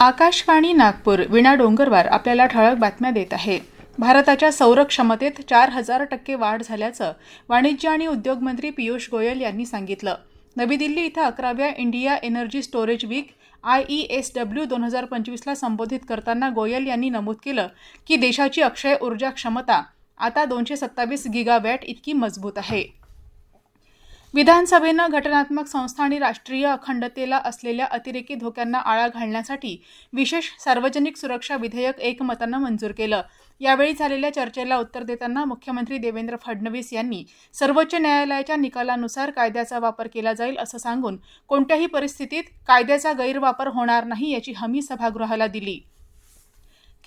आकाशवाणी नागपूर विणा डोंगरवार आपल्याला ठळक बातम्या देत आहे. भारताच्या सौर क्षमतेत चार हजार टक्के वाढ झाल्याचं वाणिज्य आणि उद्योग मंत्री पियुष गोयल यांनी सांगितलं. नवी दिल्ली इथं अकराव्या India energy storage week I E S W दोन हजार पंचवीसला संबोधित करताना गोयल यांनी नमूद केलं की देशाची अक्षय ऊर्जा क्षमता आता दोनशे सत्तावीस गिगावॅट इतकी मजबूत आहे. विधानसभेनं घटनात्मक संस्था आणि राष्ट्रीय अखंडतेला असलेल्या अतिरेकी धोक्यांना आळा घालण्यासाठी विशेष सार्वजनिक सुरक्षा विधेयक एकमतानं मंजूर केलं. यावेळी झालेल्या चर्चेला उत्तर देताना मुख्यमंत्री देवेंद्र फडणवीस यांनी सर्वोच्च न्यायालयाच्या निकालानुसार कायद्याचा वापर केला जाईल असं सांगून कोणत्याही परिस्थितीत कायद्याचा गैरवापर होणार नाही याची हमी सभागृहाला दिली.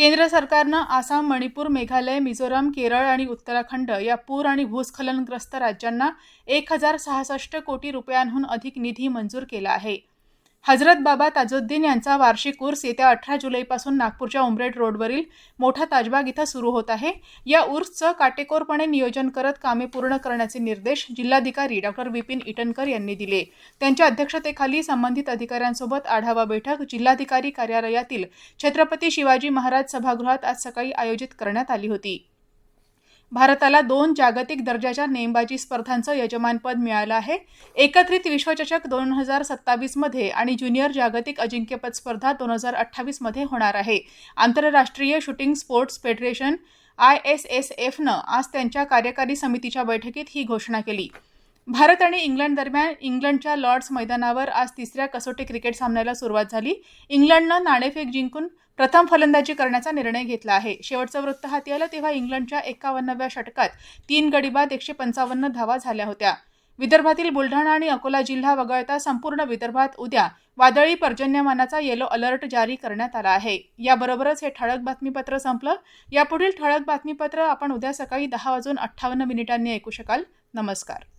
केंद्र सरकारनं आसाम मणिपूर मेघालय मिझोराम केरळ आणि उत्तराखंड या पूर आणि भूस्खलनग्रस्त राज्यांना एक हजार सहासष्ट कोटी रुपयांहून अधिक निधी मंजूर केला आहे. हजरत बाबा ताजुद्दीन यांचा वार्षिक उर्स येत्या अठरा जुलैपासून नागपूरच्या उमरेड रोडवरील मोठा ताजबाग इथं सुरू होत आहे. या उर्सचं काटेकोरपणे नियोजन करत कामे पूर्ण करण्याचे निर्देश जिल्हाधिकारी डॉक्टर विपिन इटनकर यांनी दिले. त्यांच्या अध्यक्षतेखाली संबंधित अधिकाऱ्यांसोबत आढावा बैठक जिल्हाधिकारी कार्यालयातील छत्रपती शिवाजी महाराज सभागृहात आज सकाळी आयोजित करण्यात आली होती. भारताला दोन जागतिक दर्जाच्या नेमबाजी स्पर्धांचं यजमानपद मिळालं आहे. एकत्रित विश्वचषक दोन हजार सत्तावीसमध्ये आणि ज्युनियर जागतिक अजिंक्यपद स्पर्धा दोन हजार अठ्ठावीसमध्ये होणार आहे. आंतरराष्ट्रीय shooting sports federation I S S एफनं आज त्यांच्या कार्यकारी समितीच्या बैठकीत ही घोषणा केली. भारत आणि इंग्लंड दरम्यान इंग्लंडच्या लॉर्ड्स मैदानावर आज तिसऱ्या कसोटी क्रिकेट सामन्याला सुरुवात झाली. इंग्लंडनं नाणेफेक जिंकून प्रथम फलंदाजी करण्याचा निर्णय घेतला आहे. शेवटचं वृत्त हाती आलं तेव्हा इंग्लंडच्या एकावन्नव्या षटकात तीन गडीबाद एकशे पंचावन्न धावा झाल्या होत्या. विदर्भातील बुलढाणा आणि अकोला जिल्हा वगळता संपूर्ण विदर्भात उद्या वादळी पर्जन्यमानाचा येलो अलर्ट जारी करण्यात आला आहे. याबरोबरच हे ठळक बातमीपत्र संपलं. यापुढील ठळक बातमीपत्र आपण उद्या सकाळी दहा वाजून अठ्ठावन्न मिनिटांनी ऐकू शकाल. नमस्कार.